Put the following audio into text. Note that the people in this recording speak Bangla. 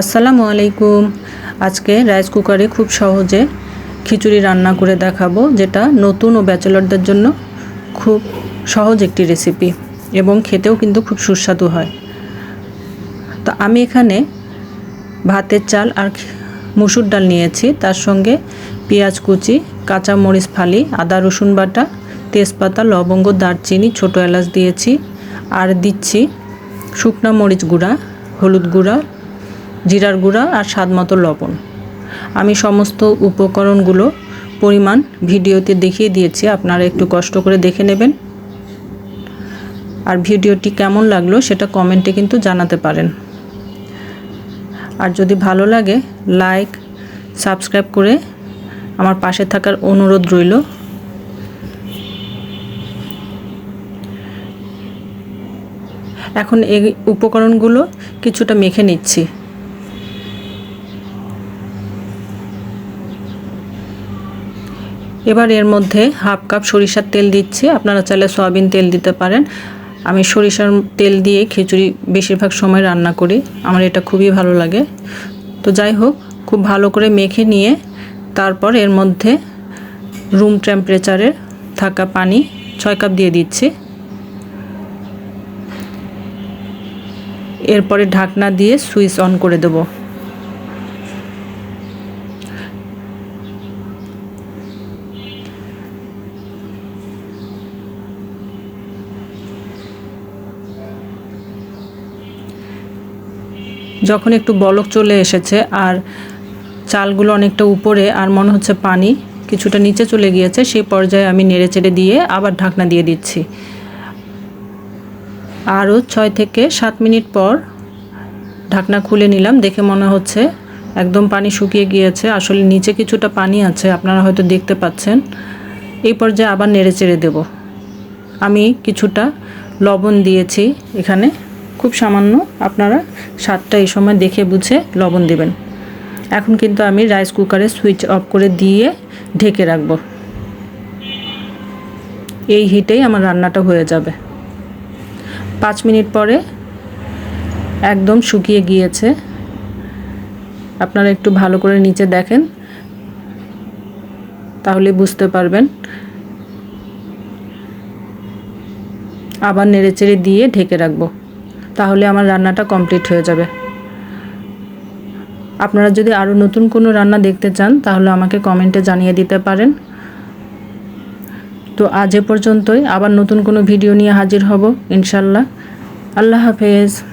আসসালামু আলাইকুম। আজকে রাইস কুকারে খুব সহজে খিচুড়ি রান্না করে দেখাবো, যেটা নতুন ও ব্যাচেলরদের জন্য খুব সহজ একটি রেসিপি এবং খেতেও কিন্তু খুব সুস্বাদু হয়। তো আমি এখানে ভাতের চাল আর মুসুর ডাল নিয়েছি। তার সঙ্গে পেঁয়াজ কুচি কাঁচা মরিচ ফালি, আদা রসুন বাটা, তেজপাতা, লবঙ্গ, দারচিনি, ছোটো এলাচ দিয়েছি। আর দিচ্ছি শুকনা মরিচ গুঁড়া, হলুদ গুঁড়া জিরার গুঁড়া আর স্বাদ মতো লবণ। আমি সমস্ত উপকরণগুলো, পরিমাণ ভিডিওতে দেখিয়ে দিয়েছি, আপনারা একটু কষ্ট করে দেখে নেবেন। আর ভিডিওটি কেমন লাগল সেটা কমেন্টে কিন্তু জানাতে পারেন। আর যদি ভালো লাগে, লাইক, সাবস্ক্রাইব করে আমার পাশে থাকার অনুরোধ রইল। এখন এই উপকরণগুলো কিছুটা মেখে নিচ্ছি। এবার এর মধ্যে হাফ কাপ সরিষার তেল দিচ্ছি। আপনারা চাইলে সয়াবিন তেল দিতে পারেন। আমি সরিষার তেল দিয়ে খিচুড়ি বেশিরভাগ সময় রান্না করি। আমার এটা খুবই ভালো লাগে। তো যাই হোক, খুব ভালো করে মেখে নিয়ে তারপর এর মধ্যে রুম টেম্পারেচারে থাকা পানি ছয় কাপ দিয়ে দিচ্ছি। এরপরে ঢাকনা দিয়ে সুইচ অন করে দেবো। যখন একটু বলক চলে এসেছে আর চালগুলো অনেকটা উপরে আর মনে হচ্ছে পানি কিছুটা নিচে চলে গিয়েছে সেই পর্যায়ে আমি নেড়ে চেড়ে দিয়ে আবার ঢাকনা দিয়ে দিচ্ছি। আরও ছয় থেকে সাত মিনিট পর ঢাকনা খুলে নিলাম, দেখে মনে হচ্ছে একদম পানি শুকিয়ে গিয়েছে। আসলে নিচে কিছুটা পানি আছে, আপনারা হয়তো দেখতে পাচ্ছেন। এই পর্যায়ে আবার নেড়ে চেড়ে দেব। আমি কিছুটা লবণ দিয়েছি এখানে। খুব সামান্য, আপনারা স্বাদটা এই সময় দেখে বুঝে লবণ দেবেন। এখন কিন্তু আমি রাইস কুকারে সুইচ অফ করে দিয়ে ঢেকে রাখব। এই হিটেই আমার রান্নাটা হয়ে যাবে। পাঁচ মিনিট পরে একদম শুকিয়ে গিয়েছে। আপনারা একটু ভালো করে নিচে দেখেন। তাহলে বুঝতে পারবেন। আবার নেড়েচেড়ে দিয়ে ঢেকে রাখব। তাহলে আমার রান্নাটা কমপ্লিট হয়ে যাবে। আপনারা যদি আরও নতুন কোনো রান্না দেখতে চান, তাহলে আমাকে কমেন্টে জানিয়ে দিতে পারেন। তো আজ এ পর্যন্তই। আবার নতুন কোনো ভিডিও নিয়ে হাজির হব, ইনশাল্লাহ। আল্লাহ হাফেজ।